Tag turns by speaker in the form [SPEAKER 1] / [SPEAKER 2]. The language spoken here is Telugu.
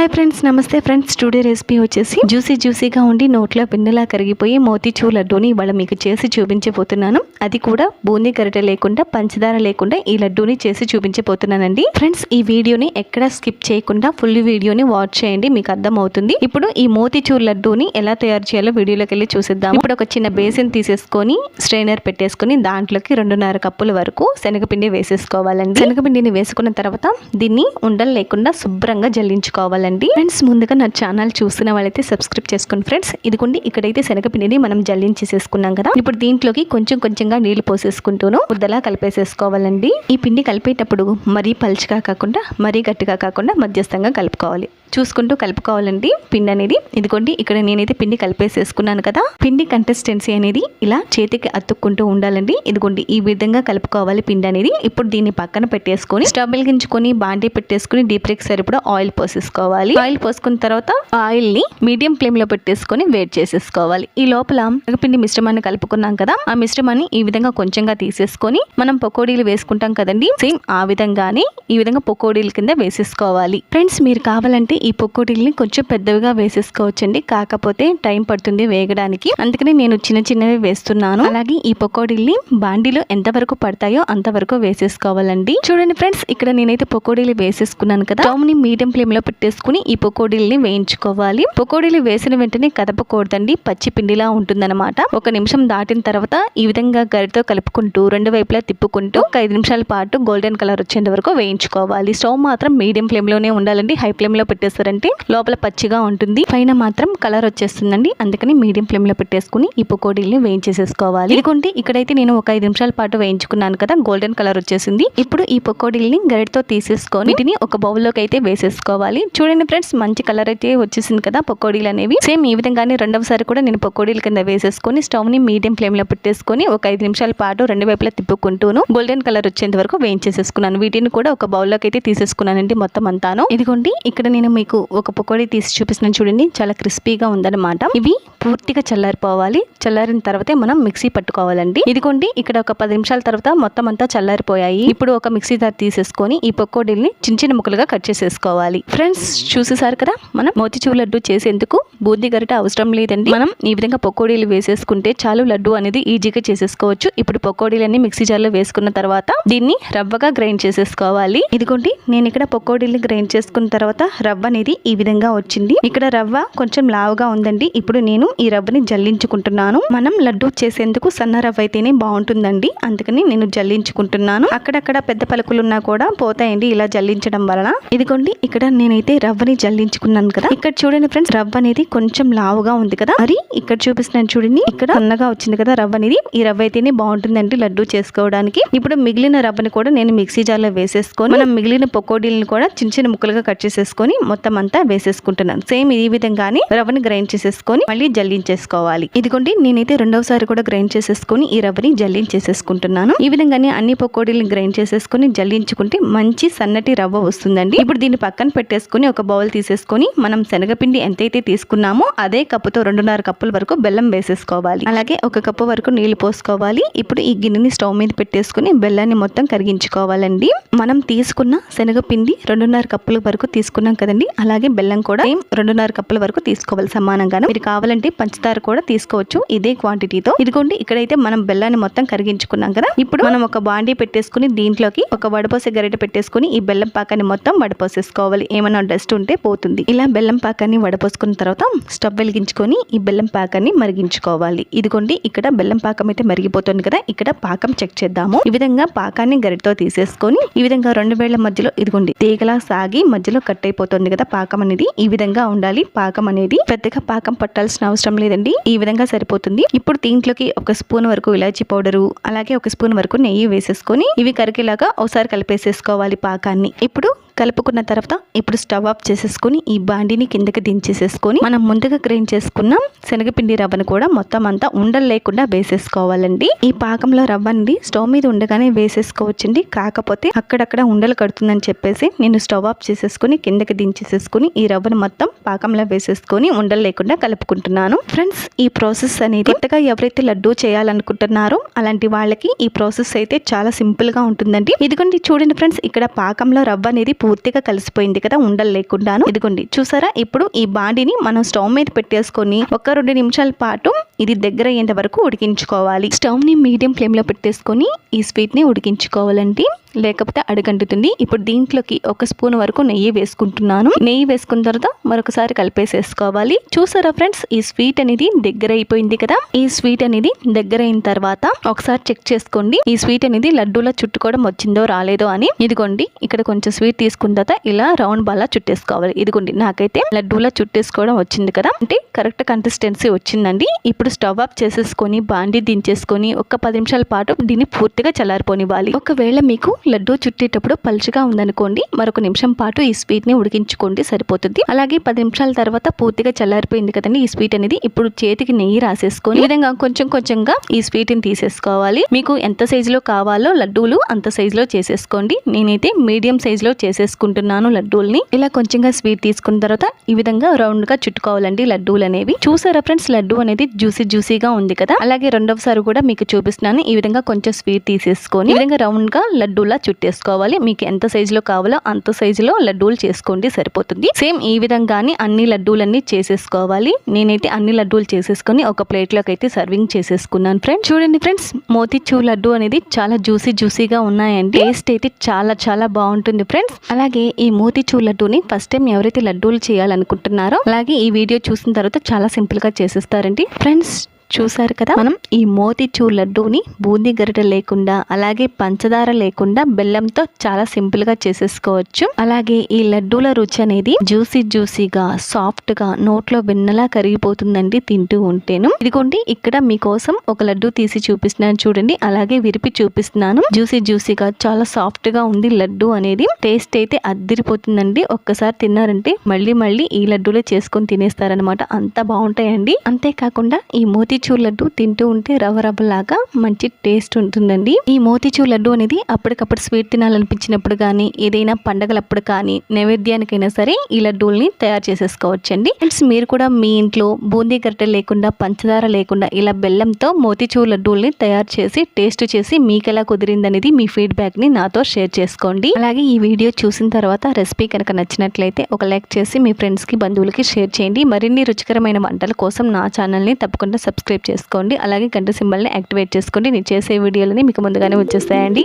[SPEAKER 1] హాయ్ ఫ్రెండ్స్ నమస్తే ఫ్రెండ్స్ టుడే రెసిపీ వచ్చేసి జ్యూసీ జ్యూసీగా ఉండి నోట్లో పిన్నలా కరిగిపోయి మోతీచూ లడ్డూని ఇవాళ మీకు చేసి చూపించబోతున్నాను. అది కూడా బూందీ గరిట లేకుండా పంచదార లేకుండా ఈ లడ్డూని చేసి చూపించబోతున్నానండి. ఫ్రెండ్స్ ఈ వీడియోని ఎక్కడ స్కిప్ చేయకుండా ఫుల్ వీడియోని వాచ్ చేయండి మీకు అర్థమవుతుంది. ఇప్పుడు ఈ మోతీచూర్ లడ్డూని ఎలా తయారు చేయాలో వీడియోలోకి వెళ్ళి చూసిద్దాం ఇప్పుడు ఒక చిన్న బేసిన్ తీసేసుకొని స్ట్రైనర్ పెట్టేసుకొని దాంట్లోకి రెండున్నర కప్పుల వరకు శనగపిండి వేసేసుకోవాలండి. శనగపిండిని వేసుకున్న తర్వాత దీన్ని ఉండలు లేకుండా శుభ్రంగా జల్లించుకోవాలండి. ఫ్రెండ్స్ ముందుగా నా ఛానల్ చూస్తున్న వాళ్ళైతే సబ్స్క్రైబ్ చేసుకోండి ఫ్రెండ్స్ ఇదిగోండి ఇక్కడైతే శనగపిండిని మనం జల్లించేసేసుకున్నాం కదా. ఇప్పుడు దీంట్లోకి కొంచెం కొంచెంగా నీళ్ళు పోసేసుకుంటూను ముద్దలా కలిపేసేసుకోవాలండి. ఈ పిండి కలిపేటప్పుడు మరీ పలుచగా కాకుండా మరీ గట్టిగా కాకుండా మధ్యస్థంగా కలుపుకోవాలి. చూసుకుంటూ కలుపుకోవాలండి పిండి అనేది. ఇదిగోండి ఇక్కడ నేనైతే పిండి కలిపేసేసుకున్నాను కదా. పిండి కంటెస్టెన్సీ అనేది ఇలా చేతికి అతుక్కుంటూ ఉండాలండి. ఇదిగోండి ఈ విధంగా కలుపుకోవాలి పిండి అనేది. ఇప్పుడు దీన్ని పక్కన పెట్టేసుకొని స్టవ్ వెలిగించుకొని బాండీ పెట్టేసుకుని డీప్ ఫ్రైకి సరిపడా ఆయిల్ పోసేసుకోవాలి. ఆయిల్ పోసుకున్న తర్వాత ఆయిల్ని మీడియం ఫ్లేమ్లో పెట్టేసుకొని వేడి చేసేసుకోవాలి. ఈ లోపల పిండి మిశ్రమాన్ని కలుపుకున్నాం కదా ఆ మిశ్రమాన్ని ఈ విధంగా కొంచెంగా తీసేసుకొని మనం పకోడీలు వేసుకుంటాం కదండి సేమ్ ఆ విధంగానే ఈ విధంగా పకోడీల కింద వేసేసుకోవాలి. ఫ్రెండ్స్ మీరు కావాలంటే ఈ పకోడీల్ని కొంచెం పెద్దవిగా వేసేసుకోవచ్చండి. కాకపోతే టైం పడుతుంది వేగడానికి. అందుకని నేను చిన్న చిన్నవి వేస్తున్నాను. అలాగే ఈ పకోడీల్ని బాండీలో ఎంతవరకు పడతాయో అంతవరకు వేసేసుకోవాలండి. చూడండి ఫ్రెండ్స్ ఇక్కడ నేనైతే పకోడీలు వేసేసుకున్నాను కదా స్టవ్ని మీడియం ఫ్లేమ్లో పెట్టేసుకుని ఈ పకోడీల్ని వేయించుకోవాలి. పకోడీలు వేసిన వెంటనే కదపకూడదండి. పచ్చి పిండిలా ఉంటుందన్నమాట. ఒక నిమిషం దాటిన తర్వాత ఈ విధంగా గరితో కలుపుకుంటూ రెండు వైపులా తిప్పుకుంటూ ఒక ఐదు నిమిషాల పాటు గోల్డెన్ కలర్ వచ్చేంత వరకు వేయించుకోవాలి. స్టవ్ మాత్రం మీడియం ఫ్లేమ్లోనే ఉండాలండి. హై ఫ్లేమ్లో పెట్టేస్తారంటే లోపల పచ్చిగా ఉంటుంది. పైన మాత్రం కలర్ వచ్చేస్తుందండి. అందుకని మీడియం ఫ్లేమ్లో పెట్టేసుకుని ఈ పకోడీల్ని వేయించేసేసుకోవాలి. ఇదిగోండి ఇక్కడైతే నేను ఒక ఐదు నిమిషాల పాటు వేయించుకున్నాను కదా గోల్డెన్ కలర్ వచ్చేసింది. ఇప్పుడు ఈ పకోడీల్ని గరిటతో తీసేసుకొని వీటిని ఒక బౌల్లోకి అయితే వేసేసుకోవాలి. చూడండి ఫ్రెండ్స్ మంచి కలర్ అయితే వచ్చేసింది కదా పకోడీలు అనేవి. సేమ్ ఈ విధంగానే రెండవసారి కూడా నేను పకోడీల కింద వేసేసుకొని స్టవ్ని మీడియం ఫ్లేమ్లో పెట్టేసుకొని ఒక ఐదు నిమిషాల పాటు రెండు వైపులా తిప్పుకుంటూను గోల్డెన్ కలర్ వచ్చేంత వరకు వేయించేసేసుకున్నాను. వీటిని కూడా ఒక బౌల్లోకి అయితే తీసేసుకున్నానండి మొత్తం అంతాను. ఇదిగోండి ఇక్కడ నేను మీకు ఒక పకోడీ తీసి చూపిస్తున్నాను చూడండి. చాలా క్రిస్పీగా ఉందన్నమాట. ఇవి పూర్తిగా చల్లారిపోవాలి. చల్లారిన తర్వాతే మనం మిక్సీ పట్టుకోవాలండి. ఇదిగోండి ఇక్కడ ఒక పది నిమిషాల తర్వాత మొత్తం అంతా చల్లారిపోయాయి. ఇప్పుడు ఒక మిక్సీ దారి తీసేసుకొని ఈ పకోడీల్ని చిన్న చిన్న ముక్కలుగా కట్ చేసేసుకోవాలి. ఫ్రెండ్స్ చూసేసారు కదా? మనం మోతిచూర్ లడ్డు చేసేందుకు బూందీ గరిట అవసరం లేదండి. మనం ఈ విధంగా పకోడీలు వేసేసుకుంటే చాలు లడ్డు అనేది ఈజీగా చేసేసుకోవచ్చు. ఇప్పుడు పకోడీలన్నీ మిక్సీ జార్లో వేసుకున్న తర్వాత దీన్ని రవ్వగా గ్రైండ్ చేసేసుకోవాలి. ఇదిగోండి నేను ఇక్కడ పకోడీలు గ్రైండ్ చేసుకున్న తర్వాత రవ్వ అనేది ఈ విధంగా వచ్చింది. ఇక్కడ రవ్వ కొంచెం లావుగా ఉందండి. ఇప్పుడు నేను ఈ రవ్వని జల్లించుకుంటున్నాను. మనం లడ్డు చేసేందుకు సన్న రవ్వ అయితేనే బాగుంటుందండి. అందుకని నేను జల్లించుకుంటున్నాను. అక్కడక్కడ పెద్ద పలుకులున్నా కూడా పోతాయండి ఇలా జల్లించడం వలన. ఇదిగోండి ఇక్కడ నేనైతే రవ్వని జల్లించుకున్నాను కదా. ఇక్కడ చూడండి ఫ్రెండ్స్ రవ్వ అనేది కొంచెం లావుగా ఉంది కదా. మరి ఇక్కడ చూపిస్తున్నాను చూడండి ఇక్కడ సన్నగా వచ్చింది కదా రవ్వ అనేది. ఈ రవ్వ అయితేనే బాగుంటుందండి లడ్డు చేసుకోవడానికి. ఇప్పుడు మిగిలిన రవ్వని కూడా నేను మిక్సీ జార్లో వేసేసుకొని మనం మిగిలిన పకోడీలను కూడా చిన్న చిన్న ముక్కలుగా కట్ చేసేసుకొని మొత్తం అంతా వేసేసుకుంటున్నాను. సేమ్ ఈ విధంగానే రవ్వని గ్రైండ్ చేసేసుకొని మళ్ళీ జల్లించేసుకోవాలి. ఇదిగోండి నేనైతే రెండవసారి కూడా గ్రైండ్ చేసేసుకొని ఈ రవ్వని జల్లించేసేసుకుంటున్నాను. ఈ విధంగానే అన్ని పకోడీలను గ్రైండ్ చేసేసుకొని జల్లించుకుంటే మంచి సన్నటి రవ్వ వస్తుందండి. ఇప్పుడు దీన్ని పక్కన పెట్టేసుకొని ఒక బౌల్ తీసేసుకొని మనం శనగపిండి ఎంతైతే తీసుకున్నామో అదే కప్పుతో రెండున్నర కప్పుల వరకు బెల్లం వేసేసుకోవాలి. అలాగే ఒక కప్పు వరకు నీళ్ళు పోసుకోవాలి. ఇప్పుడు ఈ గిన్నెని స్టవ్ మీద పెట్టేసుకుని బెల్లాన్ని మొత్తం కరిగించుకోవాలండి. మనం తీసుకున్న శనగపిండి రెండున్నర కప్పుల వరకు తీసుకున్నాం కదండి. అలాగే బెల్లం కూడా రెండున్నర కప్పుల వరకు తీసుకోవాలి సమానంగా మీరు కావాలంటే పంచదార కూడా తీసుకోవచ్చు ఇదే క్వాంటిటీతో ఇదిగోండి ఇక్కడైతే మనం బెల్లాన్ని మొత్తం కరిగించుకున్నాం కదా. ఇప్పుడు మనం ఒక బాండీ పెట్టేసుకుని దీంట్లోకి ఒక వడపోసే గరిటె పెట్టేసుకుని ఈ బెల్లం పాకాన్ని మొత్తం వడపోసేసుకోవాలి. ఏమైనా డస్ట్ ఉంటే పోతుంది. ఇలా బెల్లం పాకాన్ని వడపోసుకున్న తర్వాత స్టవ్ వెలిగించుకొని ఈ బెల్లం పాకాన్ని మరిగించుకోవాలి. ఇదిగోండి ఇక్కడ బెల్లం పాకం అయితే మరిగిపోతుంది కదా ఇక్కడ పాకం చెక్ చేద్దాము. ఈ విధంగా పాకాన్ని గరిటతో తీసేసుకొని ఈ విధంగా రెండు వేళ్ళ మధ్యలో ఇదిగోండి తీగలా సాగి మధ్యలో కట్ అయిపోతుంది కదా పాకం అనేది. ఈ విధంగా ఉండాలి పాకం అనేది. పెద్దగా పాకం పట్టాల్సిన అవసరం లేదండి. ఈ విధంగా సరిపోతుంది. ఇప్పుడు దీంట్లోకి ఒక స్పూన్ వరకు ఇలాచీ పౌడరు అలాగే ఒక స్పూన్ వరకు నెయ్యి వేసేసుకొని ఇవి కరిగేలాగా ఒకసారి కలిపేసేసుకోవాలి పాకాన్ని. ఇప్పుడు కలుపుకున్న తర్వాత ఇప్పుడు స్టవ్ ఆఫ్ చేసేసుకొని ఈ బాండిని కిందకి దించేసేసుకొని మనం ముందుగా గ్రైండ్ చేసుకున్న శనగపిండి రవ్వను కూడా మొత్తం అంతా ఉండలు లేకుండా వేసేసుకోవాలండి. ఈ పాకంలో రవ్వని స్టవ్ మీద ఉండగానే వేసేసుకోవచ్చండి. కాకపోతే అక్కడక్కడ ఉండలు కడుతుందని చెప్పేసి నేను స్టవ్ ఆఫ్ చేసేసుకొని కిందకి దించేసేసుకుని ఈ రవ్వను మొత్తం పాకంలో వేసేసుకొని ఉండలు లేకుండా కలుపుకుంటున్నాను. ఫ్రెండ్స్ ఈ ప్రాసెస్ అనేది కొత్తగా ఎవరైతే లడ్డూ చేయాలనుకుంటున్నారో అలాంటి వాళ్ళకి ఈ ప్రాసెస్ అయితే చాలా సింపుల్గా ఉంటుందండి. ఇదిగోండి చూడండి ఫ్రెండ్స్ ఇక్కడ పాకంలో రవ్వ అనేది పూర్తిగా కలిసిపోయింది కదా ఉండలు లేకుండాను ఇదిగోండి చూసారా? ఇప్పుడు ఈ బాడీని మనం స్టవ్ మీద పెట్టేసుకొని ఒక రెండు నిమిషాల పాటు ఇది దగ్గర అయ్యేంత వరకు ఉడికించుకోవాలి. స్టవ్ని మీడియం ఫ్లేమ్లో పెట్టేసుకొని ఈ స్వీట్ని ఉడికించుకోవాలండి. లేకపోతే అడుగంటుతుంది. ఇప్పుడు దీంట్లోకి ఒక స్పూన్ వరకు నెయ్యి వేసుకుంటున్నాను. నెయ్యి వేసుకున్న తర్వాత మరొకసారి కలిపేసేసుకోవాలి. చూసారా ఫ్రెండ్స్ ఈ స్వీట్ అనేది దగ్గర అయిపోయింది కదా? ఈ స్వీట్ అనేది దగ్గర అయిన తర్వాత ఒకసారి చెక్ చేసుకోండి. ఈ స్వీట్ అనేది లడ్డూలా చుట్టుకోవడం వచ్చిందో రాలేదో అని. ఇదిగోండి ఇక్కడ కొంచెం స్వీట్ తీసుకున్న తర్వాత ఇలా రౌండ్ బాలా చుట్టేసుకోవాలి. ఇదిగోండి నాకైతే లడ్డూలా చుట్టేసుకోవడం వచ్చింది కదా? అంటే కరెక్ట్ కన్సిస్టెన్సీ వచ్చిందండి. ఇప్పుడు స్టవ్ ఆఫ్ చేసేసుకొని బాండి దించేసుకొని ఒక పది నిమిషాల పాటు దీన్ని పూర్తిగా చల్లారిపోనివ్వాలి. ఒకవేళ మీకు లడ్డూ చుట్టేటప్పుడు పలుచగా ఉందనుకోండి మరొక నిమిషం పాటు ఈ స్వీట్ని ఉడికించుకోండి సరిపోతుంది. అలాగే పది నిమిషాల తర్వాత పూర్తిగా చల్లారిపోయింది కదండి ఈ స్వీట్ అనేది ఇప్పుడు చేతికి నెయ్యి రాసేసుకొని ఈ విధంగా కొంచెం కొంచెంగా ఈ స్వీట్ని తీసేసుకోవాలి. మీకు ఎంత సైజులో కావాలో లడ్డూలు అంత సైజులో చేసేసుకోండి. నేనైతే మీడియం సైజులో చేసేసుకుంటున్నాను లడ్డూల్ని. ఇలా కొంచెంగా స్వీట్ తీసుకున్న తర్వాత ఈ విధంగా రౌండ్గా చుట్టుకోవాలండి లడ్డూలు అనేవి. చూసారా ఫ్రెండ్స్ లడ్డు అనేది జ్యూసీ జ్యూసీగా ఉంది కదా? అలాగే రెండవసారి కూడా మీకు చూపిస్తున్నాను. ఈ విధంగా కొంచెం స్వీట్ తీసేసుకొని ఈ విధంగా రౌండ్గా లడ్డూలా చుట్టేసుకోవాలి. మీకు ఎంత సైజులో కావాలో అంత సైజులో లడ్డూలు చేసుకోండి సరిపోతుంది. సేమ్ ఈ విధంగానే అన్ని లడ్డూలన్నీ చేసేసుకోవాలి. నేనైతే అన్ని లడ్డూలు చేసేసుకొని ఒక ప్లేట్లోకి అయితే సర్వింగ్ చేసేసుకున్నాను ఫ్రెండ్స్. చూడండి ఫ్రెండ్స్ మోతిచూ లడ్డు అనేది చాలా జ్యూసీ జ్యూసీగా ఉన్నాయండి. టేస్ట్ అయితే చాలా చాలా బాగుంటుంది ఫ్రెండ్స్. అలాగే ఈ మోతిచూ లడ్డూని ఫస్ట్ టైం ఎవరైతే లడ్డూలు చేయాలనుకుంటున్నారో అలాగే ఈ వీడియో చూసిన తర్వాత చాలా సింపుల్గా చేసేస్తారండి. Friends Peace. చూసారు కదా? మనం ఈ మోతిచూర్ లడ్డూని బూందీ గరిట లేకుండా అలాగే పంచదార లేకుండా బెల్లంతో చాలా సింపుల్గా చేసేసుకోవచ్చు. అలాగే ఈ లడ్డూల రుచి అనేది జ్యూసీ జ్యూసీగా సాఫ్ట్గా నోట్లో వెన్నలా కరిగిపోతుందండి తింటూ ఉంటేను. ఇదిగోండి ఇక్కడ మీకోసం ఒక లడ్డు తీసి చూపిస్తున్నాను చూడండి. అలాగే విరిపి చూపిస్తున్నాను. జ్యూసీ జ్యూసీగా చాలా సాఫ్ట్గా ఉంది లడ్డు అనేది. టేస్ట్ అయితే అద్దిరిపోతుందండి. ఒక్కసారి తిన్నారంటే మళ్ళీ మళ్ళీ ఈ లడ్డూలే చేసుకొని తినేస్తారనమాట అంత బాగుంటాయండి. అంతేకాకుండా ఈ మోతి మోతిచూర్ లడ్డు తింటూ ఉంటే రవ్వ రవ్వలాగా మంచి టేస్ట్ ఉంటుందండి. ఈ మోతిచూర్ లడ్డు అనేది అప్పటికప్పుడు స్వీట్ తినాలనిపించినప్పుడు కానీ ఏదైనా పండగలప్పుడు కానీ నైవేద్యానికైనా సరే ఈ లడ్డూల్ని తయారు చేసేసుకోవచ్చండి. ఫ్రెండ్స్ మీరు కూడా మీ ఇంట్లో బూందీ గరిటె లేకుండా పంచదార లేకుండా ఇలా బెల్లంతో మోతిచూర్ లడ్డూల్ని తయారు చేసి టేస్ట్ చేసి మీకు ఎలా కుదిరిందనేది మీ ఫీడ్బ్యాక్ని నాతో షేర్ చేసుకోండి. అలాగే ఈ వీడియో చూసిన తర్వాత రెసిపీ కనుక నచ్చినట్లయితే ఒక లైక్ చేసి మీ ఫ్రెండ్స్కి బంధువులకి షేర్ చేయండి. మరిన్ని రుచికరమైన వంటల కోసం నా ఛానల్ని తప్పకుండా సబ్స్క్రైబ్ చేసుకోండి. అలాగే గంట సింబల్ని యాక్టివేట్ చేసుకోండి. నేను చేసే వీడియోలని మీకు ముందుగానే వచ్చేస్తాయండి.